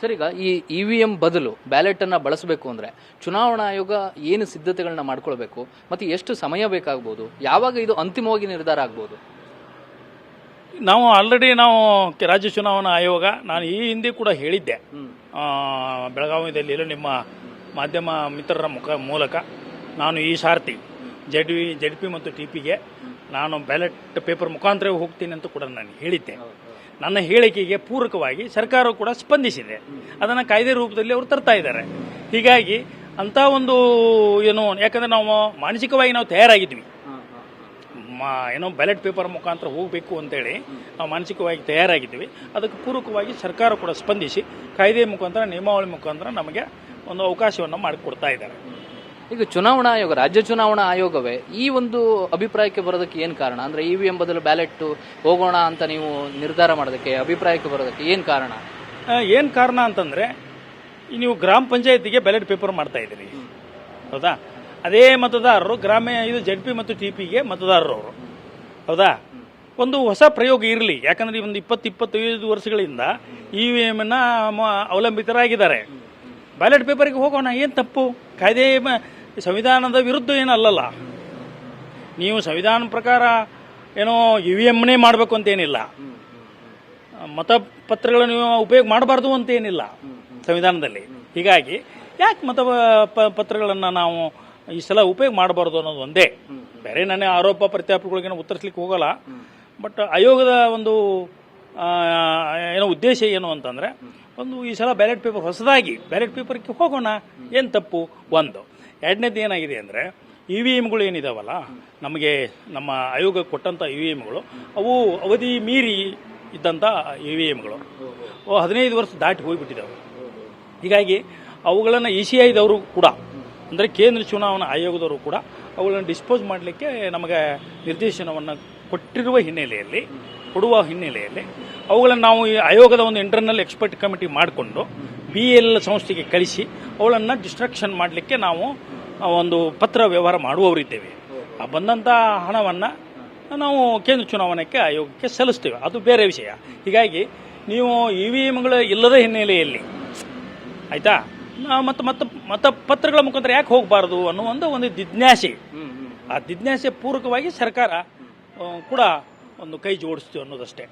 Sir ಈಗ ಈ E V M ಬದಲು ಬ್ಯಾಲೆಟ್ ಅನ್ನ ಬಳಸಬೇಕು ಅಂದ್ರೆ ಚುನಾವಣಾ ಆಯೋಗ ಏನು ಸಿದ್ಧತೆಗಳನ್ನ ಮಾಡ್ಕೊಳ್ಬೇಕು ಮತ್ತೆ ಎಷ್ಟು ಸಮಯ ಬೇಕಾಗ್ಬೋದು? ಯಾವಾಗ ಇದು ಅಂತಿಮವಾಗಿ ನಿರ್ಧಾರ ಆಗ್ಬೋದು? ನಾವು ಆಲ್ರೆಡಿ ನಾವು ಕೆ- ರಾಜ್ಯ ಚುನಾವಣಾ ಆಯೋಗ ನಾನು ಈ ಹಿಂದೆ ಕೂಡ ಹೇಳಿದ್ದೆ. ಆ, ಬೆಳಗಾವಿಯಲ್ಲಿ ನಿಮ್ಮ ಮಾಧ್ಯಮ ಮಿತ್ರರ ಮುಖ ಮೂಲಕ ನಾನು ಈ ಸಾರ್ತಿ ಜೆಡ್ ವಿ ಜೆಡ್ ಪಿ ಮತ್ತು ಟಿ ಪಿಗೆ ನಾನು ಬ್ಯಾಲೆಟ್ ಪೇಪರ್ ಮುಖಾಂತರವೇ ಹೋಗ್ತೀನಿ ಅಂತ ಕೂಡ ನಾನು ಹೇಳಿದ್ದೆ. ನನ್ನ ಹೇಳಿಕೆಗೆ ಪೂರಕವಾಗಿ ಸರ್ಕಾರ ಕೂಡ ಸ್ಪಂದಿಸಿದೆ. ಅದನ್ನು ಕಾಯ್ದೆ ರೂಪದಲ್ಲಿ ಅವರು ತರ್ತಾ ಇದ್ದಾರೆ. ಹೀಗಾಗಿ ಅಂಥ ಒಂದು, ಏನು, ಯಾಕಂದ್ರೆ ನಾವು ಮಾನಸಿಕವಾಗಿ ನಾವು ತಯಾರಾಗಿದ್ವಿ. ಮಾ, ಏನೋ ಬ್ಯಾಲೆಟ್ ಪೇಪರ್ ಮುಖಾಂತರ ಹೋಗಬೇಕು ಅಂತೇಳಿ ನಾವು ಮಾನಸಿಕವಾಗಿ ತಯಾರಾಗಿದ್ದೀವಿ ಅದಕ್ಕೆ ಪೂರಕವಾಗಿ ಸರ್ಕಾರ ಕೂಡ ಸ್ಪಂದಿಸಿ ಕಾಯ್ದೆ ಮುಖಾಂತರ, ನಿಯಮಾವಳಿ ಮುಖಾಂತರ ನಮಗೆ ಒಂದು ಅವಕಾಶವನ್ನು ಮಾಡಿಕೊಡ್ತಾ ಇದ್ದಾರೆ. ಈಗ ಚುನಾವಣಾ ಆಯೋಗ ರಾಜ್ಯ ಚುನಾವಣಾ ಆಯೋಗವೇ ಈ ಒಂದು ಅಭಿಪ್ರಾಯಕ್ಕೆ ಬರೋದಕ್ಕೆ ಏನು ಕಾರಣ? ಅಂದ್ರೆ ಇ ವಿ ಎಂ ಬದಲು ಬ್ಯಾಲೆಟ್ ಹೋಗೋಣ ಅಂತ ನೀವು ನಿರ್ಧಾರ ಮಾಡೋದಕ್ಕೆ ಅಭಿಪ್ರಾಯಕ್ಕೆ ಬರೋದಕ್ಕೆ ಏನು ಕಾರಣ? ಏನು ಕಾರಣ ಅಂತಂದರೆ ನೀವು ಗ್ರಾಮ ಪಂಚಾಯತಿಗೆ ಬ್ಯಾಲೆಟ್ ಪೇಪರ್ ಮಾಡ್ತಾ ಇದ್ದೀರಿ. ಹೌದಾ? ಅದೇ ಮತದಾರರು ಗ್ರಾಮ ಇದು ಜೆಡ್ ಪಿ ಮತ್ತು ಟಿ ಪಿಗೆ ಮತದಾರರು ಅವರು ಹೌದಾ? ಒಂದು ಹೊಸ ಪ್ರಯೋಗ ಇರಲಿ. ಯಾಕಂದ್ರೆ ಒಂದು ಇಪ್ಪತ್ತು ಇಪ್ಪತ್ತೈದು ವರ್ಷಗಳಿಂದ ಇ ವಿ ಎಮ್ನ ಅವಲಂಬಿತರಾಗಿದ್ದಾರೆ. ಬ್ಯಾಲೆಟ್ ಪೇಪರ್ಗೆ ಹೋಗೋಣ ಏನು ತಪ್ಪು? ಕಾಯ್ದೆ ಸಂವಿಧಾನದ ವಿರುದ್ಧ ಏನಲ್ಲಲ್ಲ? ನೀವು ಸಂವಿಧಾನ ಪ್ರಕಾರ ಏನೋ ಇ ವಿ ಎಮ್ನೇ ಮಾಡಬೇಕು ಅಂತೇನಿಲ್ಲ. ಮತಪತ್ರಗಳನ್ನು ನೀವು ಉಪಯೋಗ ಮಾಡಬಾರ್ದು ಅಂತೇನಿಲ್ಲ ಸಂವಿಧಾನದಲ್ಲಿ. ಹೀಗಾಗಿ ಯಾಕೆ ಮತ ಪತ್ರಗಳನ್ನು ನಾವು ಈ ಸಲ ಉಪಯೋಗ ಮಾಡಬಾರ್ದು ಅನ್ನೋದು ಒಂದೇ. ಬೇರೆ ನನ್ನ ಆರೋಪ ಪ್ರತ್ಯಾಪಗಳಿಗೇನು ಉತ್ತರಿಸ್ಲಿಕ್ಕೆ ಹೋಗಲ್ಲ. ಬಟ್ ಆಯೋಗದ ಒಂದು ಏನೋ ಉದ್ದೇಶ ಏನು ಅಂತಂದ್ರೆ, ಒಂದು ಈ ಸಲ ಬ್ಯಾಲೆಟ್ ಪೇಪರ್ ಹೊಸದಾಗಿ ಬ್ಯಾಲೆಟ್ ಪೇಪರ್ಗೆ ಹೋಗೋಣ, ಏನು ತಪ್ಪು? ಒಂದು. ಎರಡನೇದು ಏನಾಗಿದೆ ಅಂದರೆ, ಇ ವಿ ಎಮ್ಗಳು ಏನಿದಾವಲ್ಲ, ನಮಗೆ ನಮ್ಮ ಆಯೋಗ ಕೊಟ್ಟಂಥ ಇ ವಿ ಎಮ್ಗಳು, ಅವು ಅವಧಿ ಮೀರಿ ಇದ್ದಂಥ ಇ ವಿ ಎಮ್ಗಳು. ಹದಿನೈದು ವರ್ಷ ದಾಟಿ ಹೋಗಿಬಿಟ್ಟಿದ್ದಾವೆ ಹೀಗಾಗಿ ಅವುಗಳನ್ನು ಇ ಸಿ ಐದವರು ಕೂಡ, ಅಂದರೆ ಕೇಂದ್ರ ಚುನಾವಣಾ ಆಯೋಗದವರು ಕೂಡ, ಅವುಗಳನ್ನು ಡಿಸ್ಪೋಸ್ ಮಾಡಲಿಕ್ಕೆ ನಮಗೆ ನಿರ್ದೇಶನವನ್ನು ಕೊಟ್ಟಿರುವ ಹಿನ್ನೆಲೆಯಲ್ಲಿ ಕೊಡುವ ಹಿನ್ನೆಲೆಯಲ್ಲಿ ಅವುಗಳನ್ನು ನಾವು ಈ ಆಯೋಗದ ಒಂದು ಇಂಟರ್ನಲ್ ಎಕ್ಸ್ಪರ್ಟ್ ಕಮಿಟಿ ಮಾಡಿಕೊಂಡು ಬಿ ಎಲ್ ಸಂಸ್ಥೆಗೆ ಕಳಿಸಿ ಅವುಗಳನ್ನು ಡಿಸ್ಟ್ರಕ್ಷನ್ ಮಾಡಲಿಕ್ಕೆ ನಾವು ಆ, ಒಂದು ಪತ್ರ ವ್ಯವಹಾರ ಮಾಡುವವರಿದ್ದೇವೆ ಆ ಬಂದಂಥ ಹಣವನ್ನು ನಾವು ಕೇಂದ್ರ ಚುನಾವಣೆಗೆ ಆಯೋಗಕ್ಕೆ ಸಲ್ಲಿಸ್ತೇವೆ. ಅದು ಬೇರೆ ವಿಷಯ. ಹೀಗಾಗಿ ನೀವು ಇ ವಿ ಎಮ್ಗಳು ಇಲ್ಲದ ಹಿನ್ನೆಲೆಯಲ್ಲಿ ಆಯಿತಾ? ಮತ್ತು ಮತ್ತು ಮತ ಪತ್ರಗಳ ಮುಖಾಂತರ ಯಾಕೆ ಹೋಗಬಾರ್ದು ಅನ್ನೋ ಒಂದು ಒಂದು ಜಿಜ್ಞಾಸೆ. ಆ ಜಿಜ್ಞಾಸೆ ಪೂರಕವಾಗಿ ಸರ್ಕಾರ ಕೂಡ ಒಂದು ಕೈ ಜೋಡಿಸ್ತೀವಿ ಅನ್ನೋದಷ್ಟೇ.